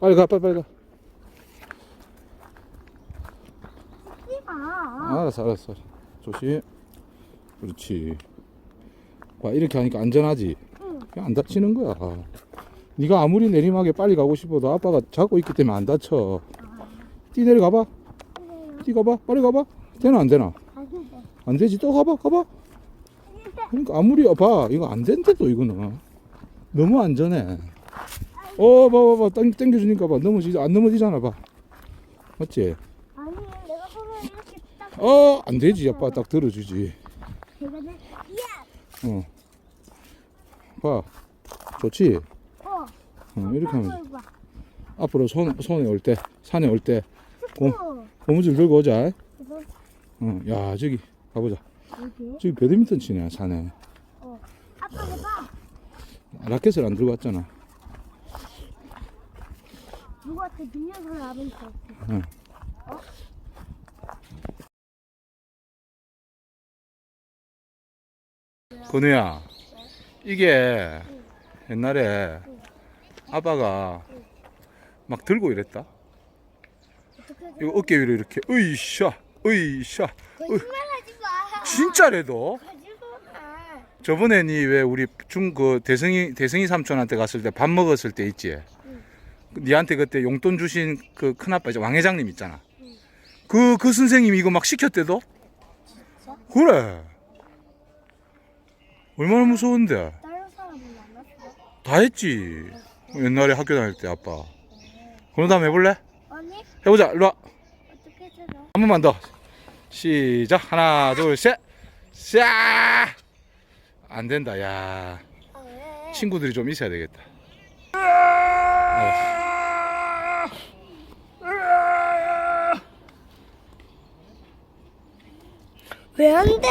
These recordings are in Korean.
빨리 가 빨리 빨리 가. 아. 알았어 알았어. 조심. 그렇지. 봐 이렇게 하니까 안전하지? 응. 그냥 안 다치는 거야. 네가 아무리 내리막에 빨리 가고 싶어도 아빠가 잡고 있기 때문에 안 다쳐. 뛰 내려가봐. 뛰 가봐. 빨리 가봐. 되나 안 되나. 안 되지. 또 가봐 가봐. 그러니까 아무리 봐 이거 안 된대도 이거는. 너무 안전해 어 봐 봐 봐 당 당겨주니까 봐 넘어지지 안 넘어지잖아 봐 맞지 아니 내가 손을 이렇게 딱. 어 안 되지 아빠 딱 들어주지 내. 야. 봐 좋지 어. 어, 이렇게 하면 돼. 봐. 앞으로 손 손에 올 때 산에 올 때 고, 어. 고무줄 들고 오자 어, 야 저기 가보자 여기. 저기 배드민턴 치네 산에 아빠 봐. 라켓을 안 들고 왔잖아 응. 건우야 이게 옛날에 아빠가 막 들고 이랬다 이거 어깨 위로 이렇게 으이샤 으이샤. 진짜래도. 저번에 니 왜 우리 중 그 대성이 대성이 삼촌한테 갔을 때 밥 먹었을 때 있지 응. 니한테 그때 용돈 주신 그 큰아빠 이제 왕 회장님 있잖아 그 그 선생님이 이거 막 시켰대도? 그래 얼마나 무서운데 다른 사람은 안 왔어? 다 했지 옛날에 학교 다닐 때 아빠 그런 다음 해볼래? 아니 해보자 일로 와 어떻게 들어? 한 번만 더 시작 하나 둘 셋 샤! 안 된다 야 아 왜? 친구들이 좀 있어야 되겠다 알았어. 왜 안 돼?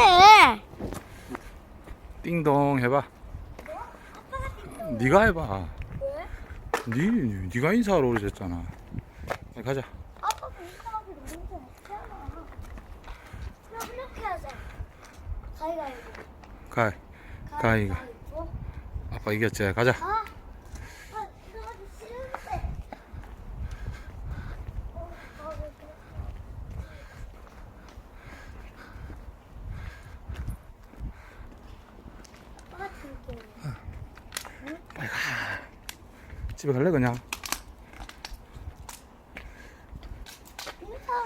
띵동 해봐 네가 해봐 왜? 니, 네가 인사하러 오셨잖아 가자 아빠가 인사하기 너무 없잖아. 그럼 이렇게 하자. 가위가위보. 가 가위가. 아빠 이겼지 가자 아, 아, 들어가기 싫은데. 어, 아, 왜 그래? 아빠가 들게. 가 집에 갈래 그냥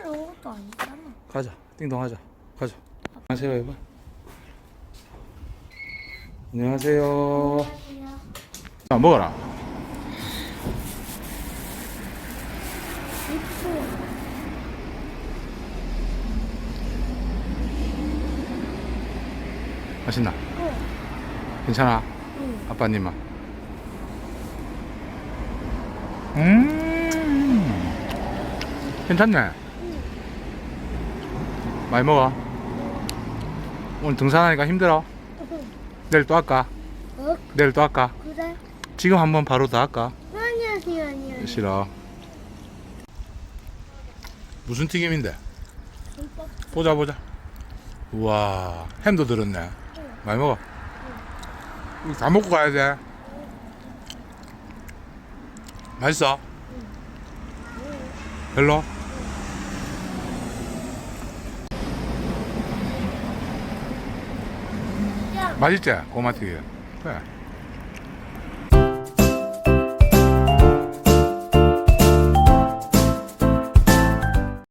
온 것도 아니잖아. 가자 띵동 하자 가자 안녕하세요 해봐 안녕하세요 안녕하세요. 자 먹어라. 맛있나 응. 괜찮아 응. 아빠님만 음. 괜찮네. 많이 먹어. 오늘 등산하니까 힘들어. 내일 또 할까? 어? 내일 또 할까? 그래? 지금 한번 바로 더 할까? 아니야, 아니야, 아니야. 싫어. 무슨 튀김인데? 보자 보자. 우와 햄도 들었네. 많이 먹어. 다 먹고 가야 돼 맛있어? 별로? 야, 맛있지? 고마튀김 그래